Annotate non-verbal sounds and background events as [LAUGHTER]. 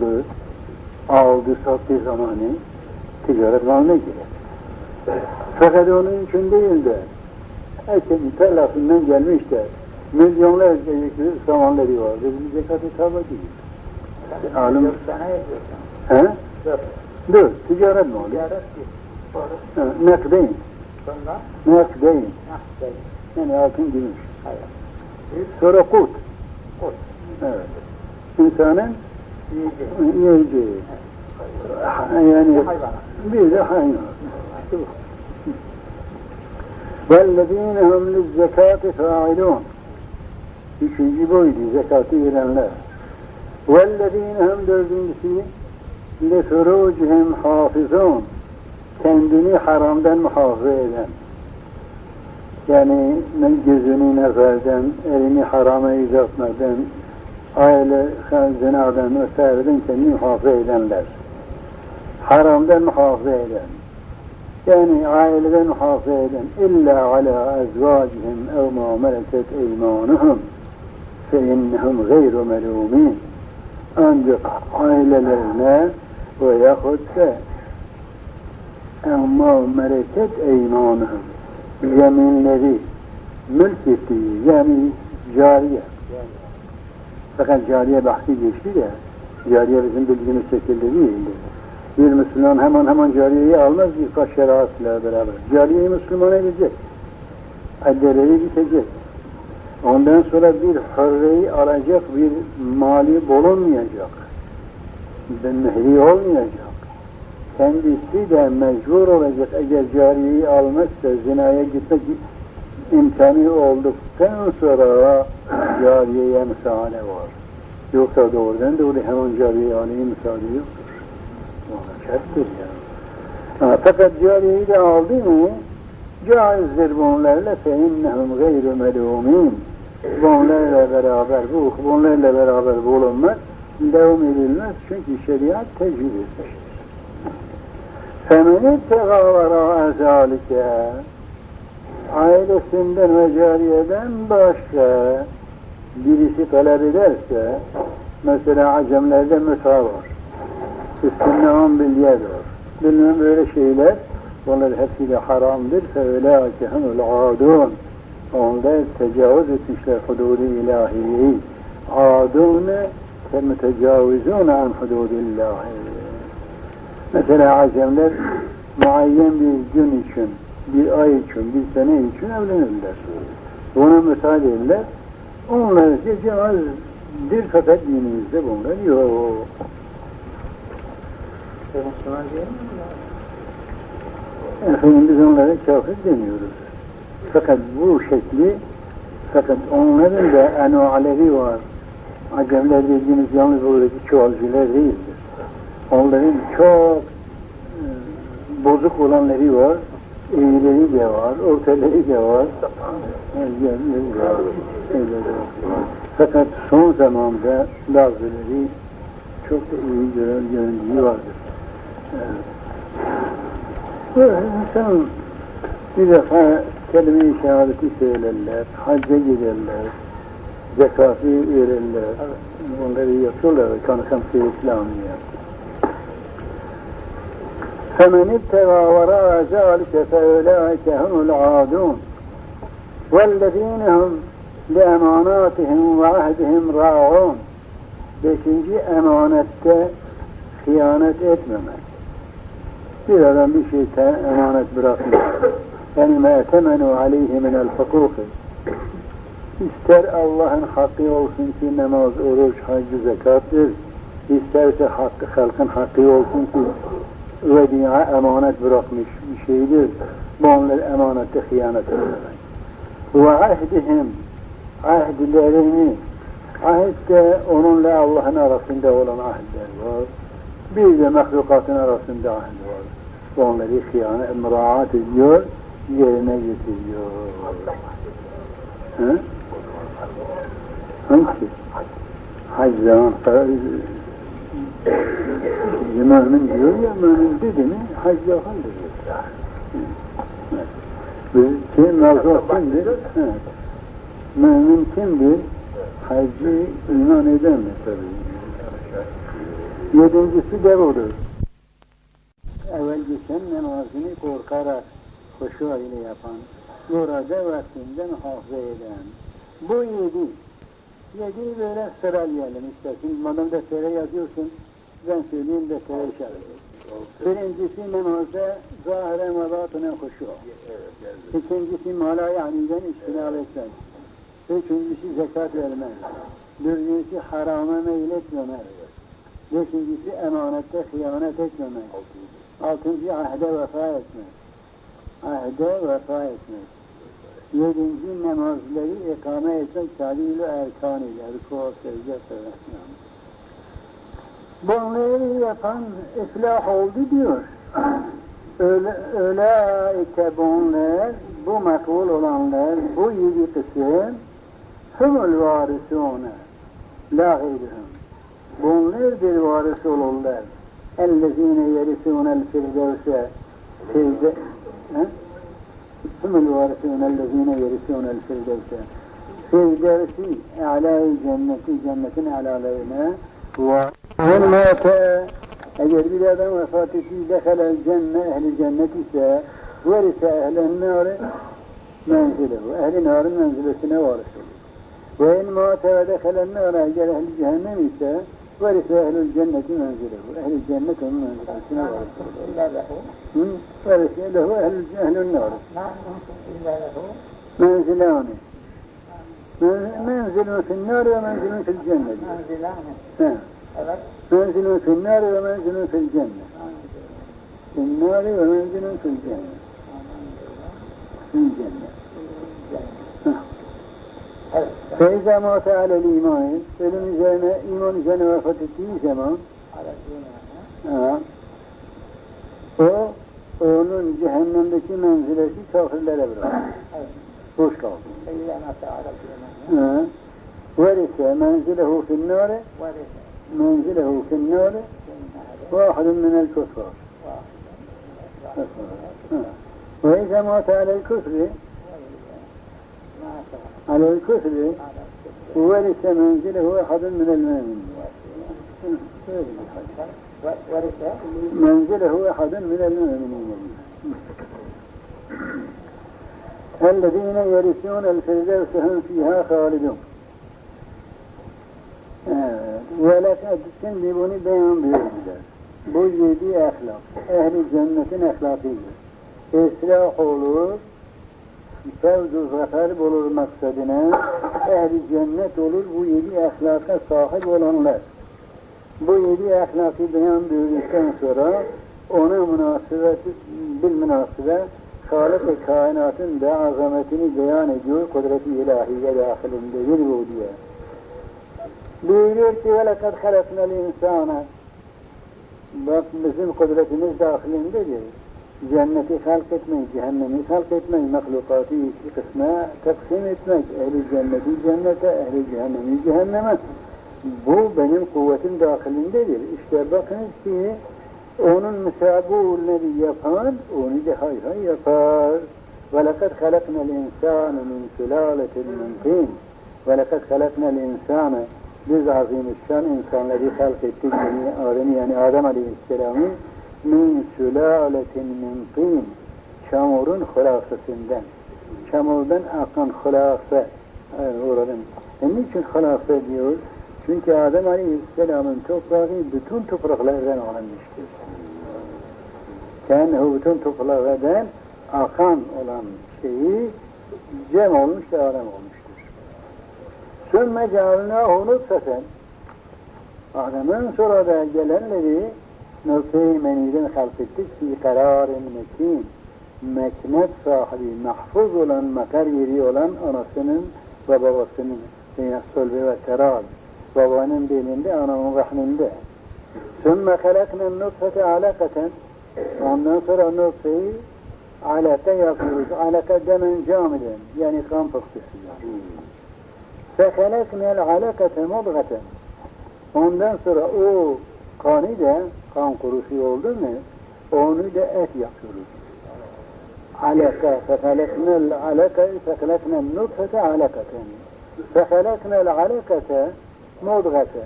aldı, aldı sattığı zamanı ticaret malına girer. Fakat onun için değil de herkesin tarlasından gelmiş de milyonlarca yüklü samanları var. Bizim zekat hesabı değil. Alim, Yok sana ediyorsun. he? Yok. Dur, ticaret mi oluyor? Ziyaret değil. Sonra nakdeyn. hah değil. Yani altın gümüş. Hayır. Sonra kut. Kut. Evet. İnsanın Yedi. Yani bir de hayvan. وَالَّذ۪ينَ هُمْ لِلزَّكَاتِ فَاعِلُونَ Üçüncü boydu zekatı verenler. وَالَّذ۪ينَ هُمْ dördüncüsü لِفُرُوجِهِمْ حَافِظُونَ Kendini haramdan muhafaza eden. Yani gözünü nazardan, elini harama uzatmadan, aile zinadan vesaireden kendini muhafaza edenler. Haramdan muhafaza eden. Yani aileden muhafaza eden illa ala ezvacihim ev ma meleket eymanuhum fe innehum gayru melumin. Ancak ailelerine ve yahut da ev ma meleket eymanuhum yeminleri mülk ettiği yani cariye. Fakat cariye bahsi geçti de cariye bizim bildiğimiz şekilde değildir. Bir Müslüman hemen hemen cariyeyi almaz birkaç şeriatla beraber. Cariyeyi Müslümana edecek. Addeleri bitecek. Ondan sonra bir hürreyi alacak bir mali bulunmayacak. Bir mehri olmayacak. Kendisi de mecbur olacak eğer cariyeyi almazsa zinaya gitmek imkanı olduktan sonra cariyeye müsaade var. Yoksa doğrudan doğru hemen cariyeyi alayım müsaade yoktur. Ona şarttır ya. Ha, fakat cariyeyi de aldı mı caizdir bunlarla feinnehum gayru melumin. Bunlarla beraber, bu bunlarla beraber bulunmak devam edilmez çünkü şeriat tecrübe etmiştir. Femeni tegavara zalike ailesinden ve cariyeden başka birisi talep ederse mesela acemlerde müsa var. Üstünde on var. Bilmem öyle şeyler onlar hepsi de haramdır feulâke humul âdûn onlar tecavüz etmişler hududu ilahiyeyi âdûne ke mütecavüzûne an hududillahi mesela acemler muayyen bir gün için bir ay için, bir sene için evlenirler. Buna müsaade ederler. Onlar ise caizdir fakat dinimizde bunlar yok. Müslüman değil mi? Efendim biz onlara kafir demiyoruz. Fakat bu şekli, fakat onların da enualeri var. Acemler dediğimiz yalnız buradaki çoğalcılar değildir. Onların çok e, bozuk olanları var, iyileri de var, ortaları da var. Yerleri de var. şeyleri de var. Fakat son zamanda bazıları çok iyi gören göründüğü vardır. Böyle insan bir defa kelime-i şehadeti söylerler, hacca giderler, zekatı verirler. Bunları yapıyorlar, kanıkam İslamiye. فمن ابتغى وراء ذلك فأولئك هم العادون والذين هم لأماناتهم وعهدهم راعون Beşinci emanette hıyanet etmemek. Bir adam bir şey te- emanet bırakmış. Yani ma temenu aleyhi minel hukuki. İster Allah'ın hakkı olsun ki namaz, oruç, haccı, zekattır. İsterse hakkı, halkın hakkı olsun ki ودیعه امانت براق میشیدید با اون امانت خیانت و عهد هم. عهد لرمی عهد ده بيد مخلوقاتنا نرسنده ولن عهد در بار بیر ده مخلوقات نرسنده ها بار با اون لی خیانه امراعات دیور یرمه یتیور هم؟ هم چی؟ حجزان قرار mümin diyor ya, mümin dedi mi hac yapandır. Biz kim mevzu kimdir? Mümin kimdir? Hacı iman eden mi tabii? Yedincisi de budur. Evvel geçen namazını korkarak huşu ile yapan, burada vaktinde muhafaza eden. Bu yedi. Yediyi böyle sıralayalım istersin. Madem deftere yazıyorsun, ben söyleyeyim deftere işaret et. Birincisi namazda zahire mabatına huşu. İkincisi mala yaniden iştinab etmek. Üçüncüsü zekat vermek. Dördüncüsü harama meyletmemek. Beşincisi emanette hıyanet etmemek. Altıncı ahde vefa etmek. Ahde vefa etmek. Yedinci namazları ikame etmek talil-i erkan ile rükû, secde, falan. Bunları yapan iflah oldu diyor. [CLEARS THROAT] Ölaike bunlar, bu makbul olanlar, bu yedi kısım hımul varisûne la gayrihim. Bunlar bir varis olurlar. Ellezîne yerisûnel firdevse firde... Hımul varisûne ellezîne yerisûnel firdevse Firdevsi, alâ-i cenneti, cennetin alâlarına var. والموت مات أجل دم وصاتتي دخل الجنة أهل الجنة ساء ورث أهل النار منزله. أهل النار منزلتنا ورثه. وإن مات ودخل النار أجل أهل جهنم ساء ورث أهل الجنة منزله. أهل الجنة منزله ورثه. ورث له أهل أهل النار. منزلان. منزل في النار ومنزل في الجنة. منزلان. نعم. Evet. Menzilün finnâri ve menzilün fil cennet. Finnâri ve menzilün fil cennet. Fil cennet. Feyza mâfe alel imani, ölüm üzerine, iman üzerine vefat ettiği zaman, ha, o, onun cehennemdeki menzilesi kafirlere bırakılır. Evet. Boş kaldı. Seyyidana Teala Ve ise menzilehu finnâre. Ve. منزله في النار واحد من الكفار. وإذا مات على الكفر على الكفر ورث منزله واحد من المؤمنين. منزله واحد من المؤمنين. الذين يرثون الفردوس هم فيها خالدون. Velakad şimdi bunu beyan buyurdular. Bu yedi ahlak, ehli cennetin ahlakıdır. İslah olur, fevzu zafer bulur maksadına, ehli cennet olur bu yedi ahlaka sahip olanlar. Bu yedi ahlakı beyan buyurduktan sonra ona münasebet, bil münasebet Halık-ı kainatın da azametini beyan ediyor, kudret-i ilahiye dahilindedir bu diye. بيقول كي ولقد خلقنا الإنسان. مثل قدرة مش داخلين بجي. جنتي خلقت من جهنمي خلقت من مخلوقاتي قسماء تقسيمت من أهل الجنة جنة أهل جهنمي جهنم. بو benim kuvvetim dahilindedir. İşte bakınız ki onun müsabuğulleri yapan onu de hay hay yapar. وَلَقَدْ خَلَقْنَا الْاِنْسَانَ مِنْ سُلَالَةٍ مِنْ طين. وَلَقَدْ خَلَقْنَا الْاِنْسَانَ biz azimüşşan insanları halk ettik yani Adem'i yani Adem Aleyhisselam'ı min sülaletin min tin çamurun hılasasından çamurdan akan hılasa evet, oradan e, niçin hılasa diyor? Çünkü Adem Aleyhisselam'ın toprağı bütün topraklardan alınmıştır. Kendi bütün topraklardan akan olan şeyi cem olmuş da Adem olmuştur. Sümme cealnâhu nutfeten Adem'in sonra gelenleri nutfe-i meniden halk ettik fi kararın mekin meknet sahibi, mahfuz olan, makar yeri olan anasının ve babasının yani solbe ve karar babanın belinde, ananın rahminde sümme halaknen nutfete alakaten ondan sonra nutfeyi alaka yapıyoruz. Alaka demen camiden yani kan pıhtısı. فَخَلَقْنَا الْعَلَقَةَ مُضْغَةً Ondan sonra o kanı da, kan kurusu oldu mu, onu da et yapıyoruz. Alaka, فَخَلَقْنَا الْعَلَقَةَ فَخَلَقْنَا النُّطْفَةَ عَلَقَةً فَخَلَقْنَا الْعَلَقَةَ مُضْغَةً